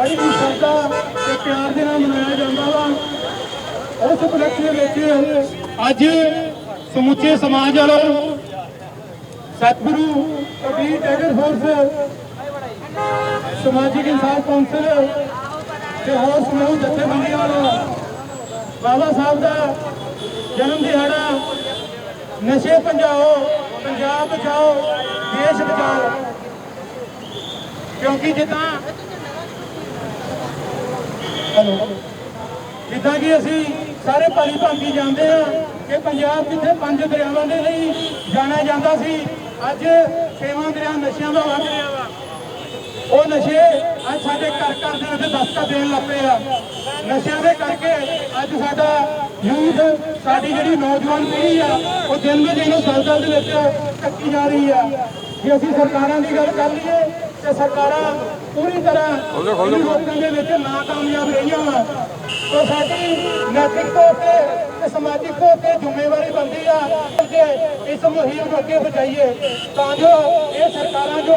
ਬੜੀ ਹੀ ਸ਼ਰਧਾ ਤੇ ਪਿਆਰ ਦੇ ਨਾਲ ਮਨਾਇਆ ਜਾਂਦਾ ਵਾ। ਉਸ ਉਪਲਕਸ਼ ਵਿੱਚ ਅੱਜ ਸਮੁੱਚੇ ਸਮਾਜ ਵੱਲੋਂ ਸਤਿਗੁਰੂ ਕਬੀਰ ਟੈਗਰ ਫੋਰਸ, ਸਮਾਜਿਕ ਇਨਸਾਫ ਕੌਂਸਲ ਤੇ ਹੋਰ ਸਮੂਹ ਜਥੇਬੰਦੀਆਂ ਵੱਲੋਂ ਬਾਬਾ ਸਾਹਿਬ ਦਾ ਜਨਮ ਦਿਹਾੜਾ ਨਸ਼ੇ ਭਜਾਓ ਪੰਜਾਬ ਬਚਾਓ, ਦੇਸ਼ ਬਚਾਓ। ਕਿਉਂਕਿ ਜਿੱਦਾਂ ਜਿੱਦਾਂ ਕਿ ਅਸੀਂ ਸਾਰੇ ਭਾਈ ਭਾਂਤੀ ਜਾਣਦੇ ਆ ਕਿ ਪੰਜਾਬ ਜਿੱਥੇ ਪੰਜ ਦਰਿਆਵਾਂ ਦੇ ਲਈ ਜਾਣਿਆ ਜਾਂਦਾ ਸੀ, ਅੱਜ ਛੇਵਾਂ ਦਰਿਆ ਨਸ਼ਿਆਂ ਦਾ ਵਗ ਰਿਹਾ ਵਾ। ਉਹ ਨਸ਼ੇ ਅੱਜ ਸਾਡੇ ਘਰ ਘਰ ਦੇ ਵਿੱਚ ਦਸਤਕ ਦੇਣ ਲੱਗ ਪਏ ਆ। ਨਸ਼ਿਆਂ ਦੇ ਕਰਕੇ ਅੱਜ ਸਾਡਾ ਯੂਥ, ਸਾਡੀ ਜਿਹੜੀ ਨੌਜਵਾਨ ਪੀੜ੍ਹੀ ਆ, ਉਹ ਦਿਨ ਬ ਦਿਨ ਦਲਦਲ ਦੇ ਵਿੱਚ ਕੱਟੀ ਜਾ ਰਹੀ ਆ। ਜੇ ਅਸੀਂ ਸਰਕਾਰਾਂ ਦੀ ਗੱਲ ਕਰ ਲਈਏ ਤੇ ਸਰਕਾਰਾਂ ਪੂਰੀ ਤਰ੍ਹਾਂ ਰੋਕਣ ਦੇ ਵਿੱਚ ਨਾਕਾਮਯਾਬ ਰਹੀਆਂ ਵਾ। ਤਾਂ ਸਾਡੀ ਨੈਤਿਕ ਤੌਰ ਤੇ ਤੇ ਸਮਾਜਿਕ ਤੌਰ ਤੇ ਜ਼ਿੰਮੇਵਾਰੀ ਬਣਦੀ ਆ। ਕਿ ਇਸ ਮੁਹਿੰਮ ਨੂੰ ਅੱਗੇ ਵਧਾਈਏ। ਤਾਂ ਜੋ ਇਹ ਸਰਕਾਰਾਂ ਜੋ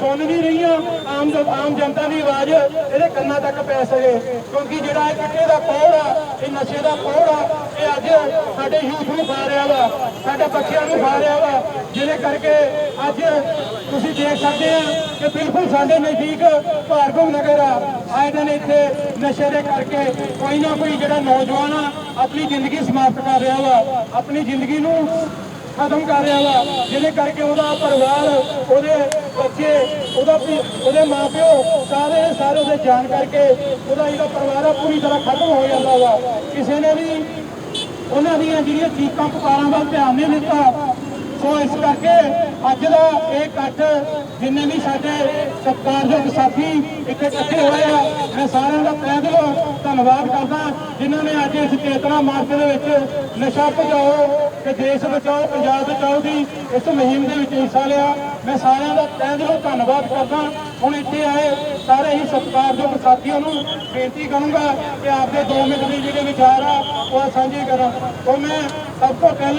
ਸੁਣ ਨਹੀਂ ਰਹੀਆਂ ਆਮ ਆਮ ਜਨਤਾ ਦੀ ਆਵਾਜ਼ ਇਹਦੇ ਕੰਨਾਂ ਤੱਕ ਪੈ ਸਕੇ। ਕਿਉਂਕਿ ਜਿਹੜਾ ਇਹ ਕਿੱਥੇ ਦਾ ਕੋੜ ਆ ਇਹ ਨਸ਼ੇ ਦਾ ਕੋੜ ਆ ਇਹ ਅੱਜ ਸਾਡੇ ਯੂਥ ਨੂੰ ਖਾ ਰਿਹਾ ਵਾ ਸਾਡੇ ਬੱਚਿਆਂ ਨੂੰ ਖਾ ਰਿਹਾ ਵਾ ਜਿਹਦੇ ਕਰਕੇ ਅੱਜ ਤੁਸੀਂ ਦੇਖ ਸਕਦੇ ਆ ਕਿ ਬਿਲਕੁਲ ਸਾਡੇ ਨਜ਼ਦੀਕ ਭਾਰਗਵ ਨਗਰ ਆ। ਆਏ ਦਿਨ ਇੱਥੇ ਨਸ਼ੇ ਦੇ ਕਰਕੇ ਕੋਈ ਨਾ ਕੋਈ ਜਿਹੜਾ ਨੌਜਵਾਨ ਆ, ਆਪਣੀ ਜ਼ਿੰਦਗੀ ਸਮਾਪਤ ਕਰ ਰਿਹਾ ਵਾ। ਆਪਣੀ ਜ਼ਿੰਦਗੀ ਨੂੰ ਖਤਮ ਕਰ ਰਿਹਾ ਵਾ। ਜਿਹਦੇ ਕਰਕੇ ਉਹਦਾ ਪਰਿਵਾਰ, ਉਹਦੇ ਬੱਚੇ, ਉਹਦਾ ਵੀ- ਉਹਦੇ ਮਾਪਿਓ ਸਾਰੇ ਸਾਰੇ ਉਹਦੇ ਜਾਣ ਕਰਕੇ ਉਹਦਾ ਜਿਹੜਾ ਪਰਿਵਾਰ ਆ, ਪੂਰੀ ਤਰ੍ਹਾਂ ਖਤਮ ਹੋ ਜਾਂਦਾ ਵਾ। ਕਿਸੇ ਨੇ ਵੀ ਉਹਨਾਂ ਦੀਆਂ ਜਿਹੜੀਆਂ ਚੀਕਾਂ ਪੁਕਾਰਾਂ ਵੱਲ ਧਿਆਨ ਨਹੀਂ ਦਿੱਤਾ ਸੋ ਇਸ ਕਰਕੇ ਅੱਜ ਦਾ ਇਹ ਇਕੱਠ ਜਿੰਨੇ ਵੀ ਸਾਡੇ ਸਤਿਕਾਰਯੋਗ ਸਾਥੀ ਇੱਥੇ ਇਕੱਠੇ ਹੋਏ ਆ, ਮੈਂ ਸਾਰਿਆਂ ਦਾ ਤਹਿ ਦਿਲੋਂ ਧੰਨਵਾਦ ਕਰਦਾ, ਜਿਨ੍ਹਾਂ ਨੇ ਅੱਜ ਇਸ ਚੇਤਨਾ ਮਾਰਚ ਦੇ ਵਿੱਚ ਨਸ਼ਾ ਭਜਾਓ ਤੇ ਦੇਸ਼ ਬਚਾਓ, ਪੰਜਾਬ ਬਚਾਓ ਦੀ ਇਸ ਮੁਹਿੰਮ ਦੇ ਵਿੱਚ ਹਿੱਸਾ ਲਿਆ। ਮੈਂ ਸਾਰਿਆਂ ਦਾ ਤਹਿ ਦਿਲੋਂ ਧੰਨਵਾਦ ਕਰਦਾ। ਹੁਣ ਇੱਥੇ ਆਏ ਸਾਰੇ ਹੀ ਸਤਿਕਾਰਯੋਗ ਸਾਥੀਆਂ ਨੂੰ ਬੇਨਤੀ ਕਰੂੰਗਾ ਕਿ ਆਪਦੇ 2 ਮਿੰਟ ਦੇ ਜਿਹੜੇ ਵਿਚਾਰ ਆ, ਉਹ ਸਾਂਝੇ ਕਰਾਂ। ਤੋਂ ਮੈਂ ਸਭ ਤੋਂ ਪਹਿਲਾਂ